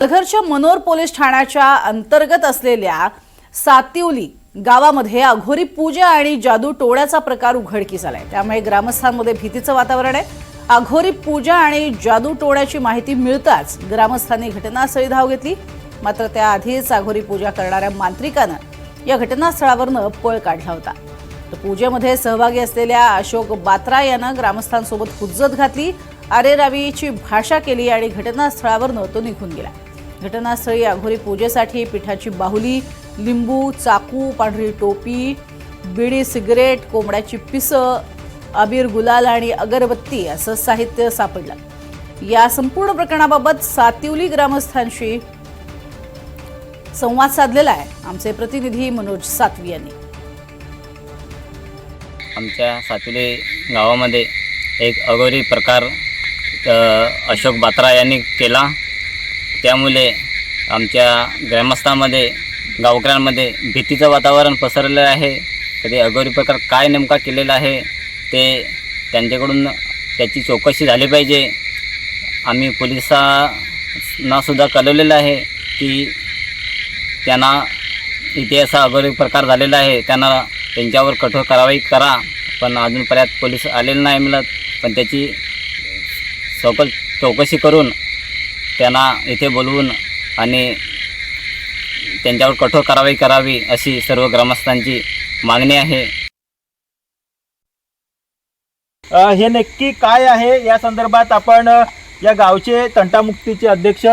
पालघरच्या मनोर पोलीस ठाण्याच्या अंतर्गत असलेल्या सातिवली गावामध्ये अघोरी पूजा आणि जादू टोळ्याचा प्रकार उघडकीस आलाय. त्यामुळे ग्रामस्थांमध्ये भीतीचं वातावरण आहे. अघोरी पूजा आणि जादू टोळ्याची माहिती मिळताच ग्रामस्थांनी घटनास्थळी धाव घेतली. मात्र त्याआधीच अघोरी पूजा करणाऱ्या मांत्रिकानं या घटनास्थळावरनं पळ काढला होता. तर पूजेमध्ये सहभागी असलेल्या अशोक बात्रा यानं ग्रामस्थांसोबत हुज्जत घातली. अरेरावीची भाषा केली आणि घटनास्थळावरनं तो निघून गेला. घटनास्थळी अघोरी पूजेसाठी पिठाची बाहुली लिंबू चाकू पांढरी टोपी बिडी सिगरेट कोंबड्याची पिसं अबीर गुलाल आणि अगरबत्ती असं साहित्य सापडलं. या संपूर्ण प्रकरणाबाबत सातिवली ग्रामस्थांशी संवाद साधलेला आहे. आमचे प्रतिनिधी मनोज सातवी यांनी. आमच्या सातिवली गावामध्ये एक अघोरी प्रकार अशोक बात्रा यांनी केला. त्यामुळे आमच्या ग्रामस्थांमध्ये गावकऱ्यांमध्ये भीतीचं वातावरण पसरलेलं आहे. कधी अगोरी प्रकार काय नेमका केलेला आहे ते त्यांच्याकडून त्याची चौकशी झाली पाहिजे. आम्ही पोलिसांनासुद्धा कळवलेलं आहे की त्यांना इथे असा अगोरी प्रकार झालेला आहे. त्यांना त्यांच्यावर कठोर कारवाई करा पण अजूनपर्यंत पोलीस आलेले नाही मिळत. पण त्याची चौकल चौकशी करून त्यांना इथे बोलवून आणि त्यांच्यावर कठोर कारवाई करावी अशी सर्व ग्रामस्थांची मागणी आहे. हे नक्की काय आहे? या संदर्भात आपण या गावचे तंटामुक्तीचे अध्यक्ष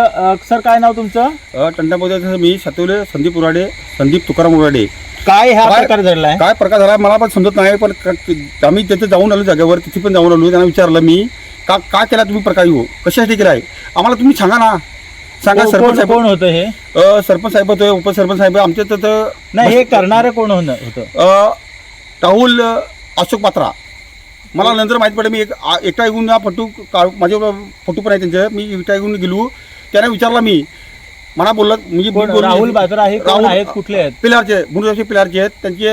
सर काय नाव तुमचं? टंटामध्ये मी सातवले संदीप उराडे संदीप तुकाराम उराडे. काय हा काय- प्रकार घडलाय? काय प्रकार झाला मला पण समजत नाही पण आम्ही तिथे जाऊन आलो जागेवर तिथे पण जाऊन आलो त्यांना विचारलं मी. का का केला तुम्ही प्रकार? हो कशासाठी केलाय आम्हाला तुम्ही सांगा ना. सांगा कोण- सरपंच कोण साहेब कोण होतं हे? अ, सरपंच साहेब होते उपसरपंच साहेब आमच्या तिथं नाही हे करणारं कोण होणं होतं. अ, राहुल अ, अशोक पात्रा. मला नंतर माहीत पडलं मी एक आ- एकटा येऊन हा फोटो का माझे फोटो पण आहे त्यांचे. मी एकटा येऊन गेलो. त्यांना विचारला मी. मला बोलला म्हणजे कोण? बोललो- राहुल बात्रा हे कोण राहुल- आहेत? कुठले आहेत? पिलारचे मुंडगावचे पिलारचे आहेत. त्यांचे